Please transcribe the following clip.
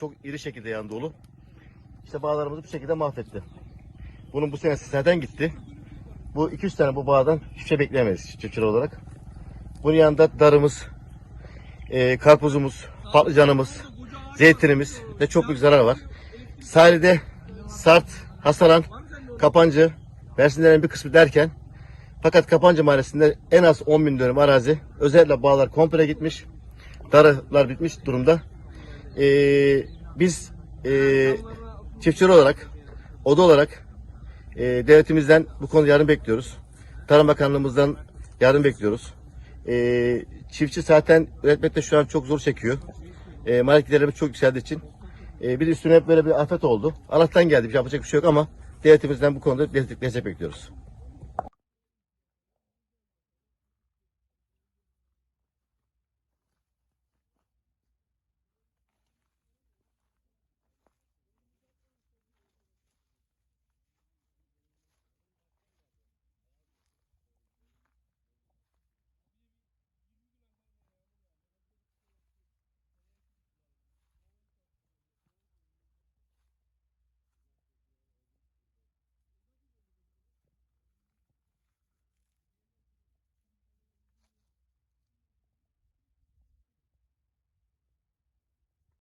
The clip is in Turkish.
Çok iri şekilde yan dolu. İşte bağlarımızı bu şekilde mahvetti. Bunun bu senesi zaten gitti. Bu 200 tane bu bağdan hiçbir şey bekleyemeyiz çiftçiler olarak. Bunun yanında darımız, e, karpuzumuz, patlıcanımız, zeytinimiz ve çok büyük zarar var. Sahilde Sart, Hasaran, Kapancı, Mersinlerin bir kısmı derken fakat Kapancı Mahallesi'nde en az 10 bin dönüm arazi özellikle bağlar komple gitmiş. Darılar bitmiş durumda. Ee, biz e, çiftçiler olarak, oda olarak e, devletimizden bu konuda yardım bekliyoruz. Tarım Bakanlığımızdan yardım bekliyoruz. E, çiftçi zaten üretmekte şu an çok zor çekiyor. E, maliyetlerimiz çok yükseldiği için. E, bir üstüne hep böyle bir afet oldu. Allah'tan geldi. Bir yapacak bir şey yok ama devletimizden bu konuda destek, destek bekliyoruz.